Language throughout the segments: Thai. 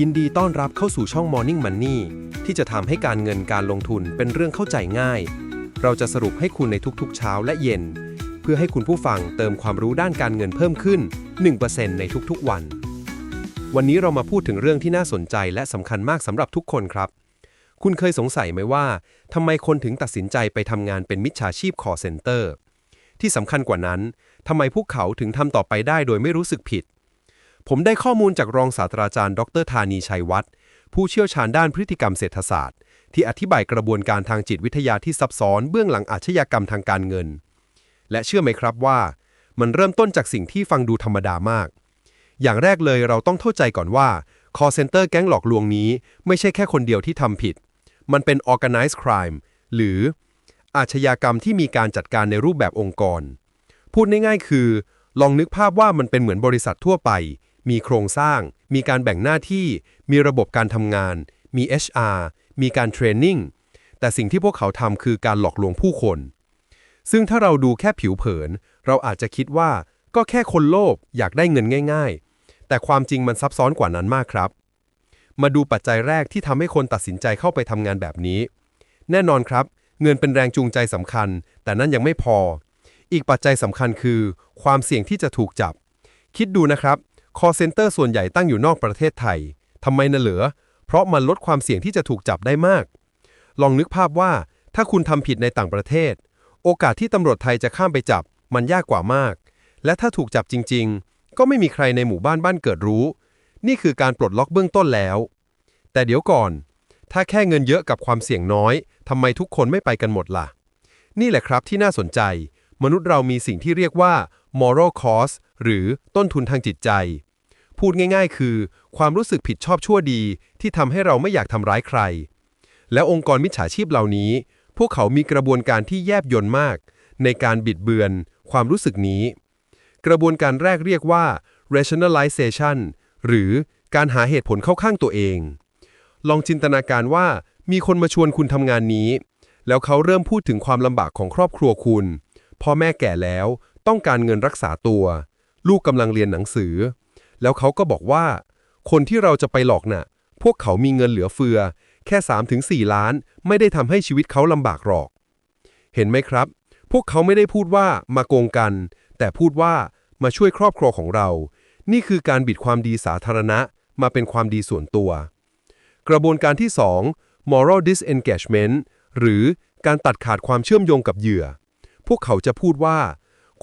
ยินดีต้อนรับเข้าสู่ช่อง Morning Money ที่จะทำให้การเงินการลงทุนเป็นเรื่องเข้าใจง่าย เราจะสรุปให้คุณในทุกๆ เช้าและเย็น เพื่อให้คุณผู้ฟังเติมความรู้ด้านการเงินเพิ่มขึ้น 1%ในทุกๆ วัน วันนี้เรามาพูดถึงเรื่องที่น่าสนใจและสำคัญมากสำหรับทุกคนครับ คุณเคยสงสัยไหมว่าทำไมคนถึงตัดสินใจไปทำงานเป็นมิจฉาชีพ call center ที่สำคัญกว่านั้นทำไมพวกเขาถึงทำต่อไปได้โดยไม่รู้สึกผิด ผมได้ข้อมูลจากรองศาสตราจารย์ ดรธานีชัยวัฒน์ผู้เชี่ยวชาญด้านพฤติกรรมเศรษฐศาสตร์ ที่อธิบายกระบวนการทางจิตวิทยาที่ซับซ้อนเบื้องหลังอาชญากรรมทางการเงิน และเชื่อไหมครับว่า มันเริ่มต้นจากสิ่งที่ฟังดูธรรมดามาก อย่างแรกเลยเราต้องเข้าใจก่อนว่า call center แก๊งหลอกลวงนี้ ไม่ใช่แค่คนเดียวที่ทำผิด มันเป็น organized crime หรืออาชญากรรมที่มีการจัดการในรูปแบบองค์กร พูดง่ายๆคือ ลองนึกภาพว่ามันเป็นเหมือนบริษัททั่วไป มีโครงสร้าง มีการแบ่งหน้าที่ มีระบบการทำงาน มี HR มีการเทรนนิ่ง แต่สิ่งที่พวกเขาทำคือการหลอกลวงผู้คน ซึ่งถ้าเราดูแค่ผิวเผิน เราอาจจะคิดว่าก็แค่คนโลภอยากได้เงินง่าย ๆ แต่ความจริงมันซับซ้อนกว่านั้นมากครับ มาดูปัจจัยแรกที่ทำให้คนตัดสินใจเข้าไปทำงานแบบนี้ แน่นอนครับ เงินเป็นแรงจูงใจสำคัญ แต่นั่นยังไม่พอ อีกปัจจัยสำคัญคือ ความเสี่ยงที่จะถูกจับ คิดดูนะครับ call center ส่วนใหญ่ตั้งอยู่นอกประเทศไทย ทำไมน่ะเหรอเพราะมันลดความเสี่ยงที่จะถูกจับได้มาก ลองนึกภาพว่าถ้าคุณทำผิดในต่างประเทศ โอกาสที่ตำรวจไทยจะข้ามไปจับ มันยากกว่ามาก และถ้าถูกจับจริง ๆ ก็ไม่มีใครในหมู่บ้านบ้านเกิดรู้ นี่คือการปลดล็อกเบื้องต้นแล้ว แต่เดี๋ยวก่อน ถ้าแค่เงินเยอะกับความเสี่ยงน้อยทำไมทุกคนไม่ไปกันหมดล่ะ นี่แหละครับที่น่าสนใจ มนุษย์เรามีสิ่งที่เรียกว่า moral cost หรือต้นทุนทางจิตใจ พูดง่าย ๆ คือ ความรู้สึกผิดชอบชั่วดี ที่ทำให้เราไม่อยากทำร้ายใคร และองค์กรมิจฉาชีพเหล่านี้ พวกเขามีกระบวนการที่แยบยลมาก ในการบิดเบือน ความรู้สึกนี้ กระบวนการแรกเรียกว่า rationalization หรือการหาเหตุผลเข้าข้างตัวเอง ลองจินตนาการว่ามีคนมาชวนคุณทำงานนี้ แล้วเขาเริ่มพูดถึงความลำบากของครอบครัวคุณ พ่อแม่แก่แล้ว ต้องการเงินรักษาตัว ลูกกำลังเรียนหนังสือ แล้วเขาก็บอกว่า คนที่เราจะไปหลอกน่ะ พวกเขามีเงินเหลือเฟือ แค่ 3-4 ล้าน ไม่ได้ทำให้ชีวิตเขาลำบากหรอก เห็นไหมครับ พวกเขาไม่ได้พูดว่ามาโกงกัน แต่พูดว่ามาช่วยครอบครัวของเรา นี่คือการบิดความดีสาธารณะ มาเป็นความดีส่วนตัว กระบวนการที่ 2 moral disengagement หรือการตัดขาดความเชื่อมโยงกับเหยื่อ พวกเขาจะพูดว่า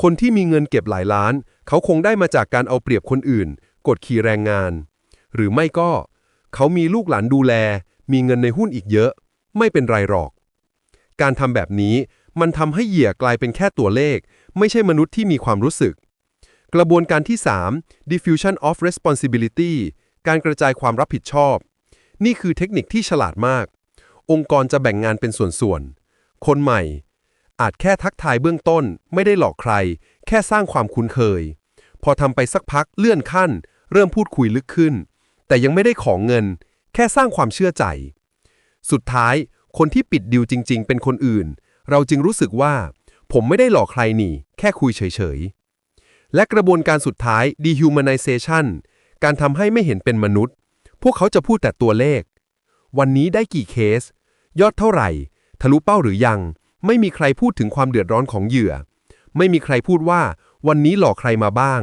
คนที่มีเงินเก็บหลายล้าน เขาคงได้มาจากการเอาเปรียบคนอื่น กดขี่แรงงาน หรือไม่ก็ เขามีลูกหลานดูแล มีเงินในหุ้นอีกเยอะ ไม่เป็นไรหรอก การทำแบบนี้มันทำให้เหยื่อกลายเป็นแค่ตัวเลข ไม่ใช่มนุษย์ที่มีความรู้สึก กระบวนการที่ 3 diffusion of responsibility การกระจายความรับผิดชอบ นี่คือเทคนิคที่ฉลาดมาก องค์กรจะแบ่งงานเป็นส่วนๆ คนใหม่ อาจแค่ทักทายเบื้องต้น ไม่ได้หลอกใคร แค่สร้างความคุ้นเคย พอทำไปสักพักเลื่อนขั้น เริ่มพูดคุยลึกขึ้น แต่ยังไม่ได้ของเงิน แค่สร้างความเชื่อใจ สุดท้ายคนที่ปิดดิวจริง ๆ เป็นคนอื่น เราจึงรู้สึกว่า ผมไม่ได้หลอกใครนี่ แค่คุยเฉยๆ และกระบวนการสุดท้าย dehumanization การทำให้ไม่เห็นเป็นมนุษย์ พวกเขาจะพูดแต่ตัวเลข วันนี้ได้กี่เคส ยอดเท่าไหร่ ทะลุเป้าหรือยัง ไม่มีใครพูดถึงความเดือดร้อนของเหยื่อ ไม่มีใครพูดว่า วันนี้หลอกใครมาบ้าง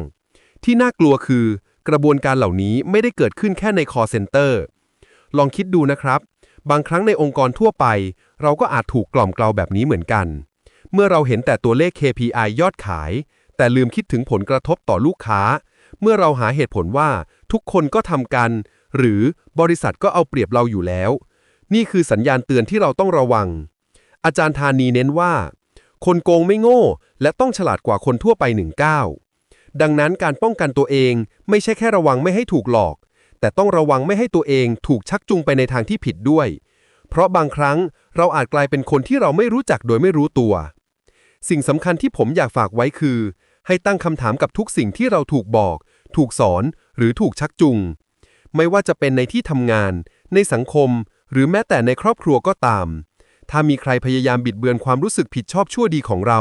ที่น่ากลัวคือกระบวนการเหล่านี้ไม่ได้เกิดขึ้นแค่ใน call center ลองคิดดูนะครับ บางครั้งในองค์กรทั่วไป เราก็อาจถูกกล่อมเกลาแบบนี้เหมือนกัน เมื่อเราเห็นแต่ตัวเลข KPI ยอดขาย แต่ลืมคิดถึงผลกระทบต่อลูกค้า เมื่อเราหาเหตุผลว่าทุกคนก็ทำกัน หรือบริษัทก็เอาเปรียบเราอยู่แล้ว นี่คือสัญญาณเตือนที่เราต้องระวัง อาจารย์ธานีเน้นว่า คนโกงไม่โง่ และต้องฉลาดกว่าคนทั่วไปหนึ่งก้าวดังนั้นการป้องกันตัวเองไม่ใช่แค่ระวังไม่ให้ถูกหลอก แต่ต้องระวังไม่ให้ตัวเองถูกชักจูงไปในทางที่ผิดด้วย เพราะบางครั้งเราอาจกลายเป็นคนที่เราไม่รู้จักโดยไม่รู้ตัว สิ่งสำคัญที่ผมอยากฝากไว้คือ ให้ตั้งคำถามกับทุกสิ่งที่เราถูกบอก ถูกสอน หรือถูกชักจูงไม่ว่าจะเป็นในที่ทำงาน ในสังคม หรือแม้แต่ในครอบครัวก็ตาม ถ้ามีใครพยายามบิดเบือนความรู้สึกผิดชอบชั่วดีของเรา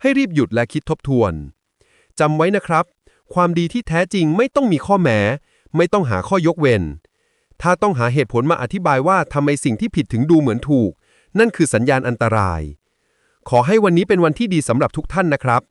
ให้รีบหยุดและคิดทบทวนจำไว้นะครับ ความดีที่แท้จริงไม่ต้องมีข้อแม้ ไม่ต้องหาข้อยกเว้น ถ้าต้องหาเหตุผลมาอธิบายว่าทำไมสิ่งที่ผิดถึงดูเหมือนถูก นั่นคือสัญญาณอันตราย ขอให้วันนี้เป็นวันที่ดีสำหรับทุกท่านนะครับ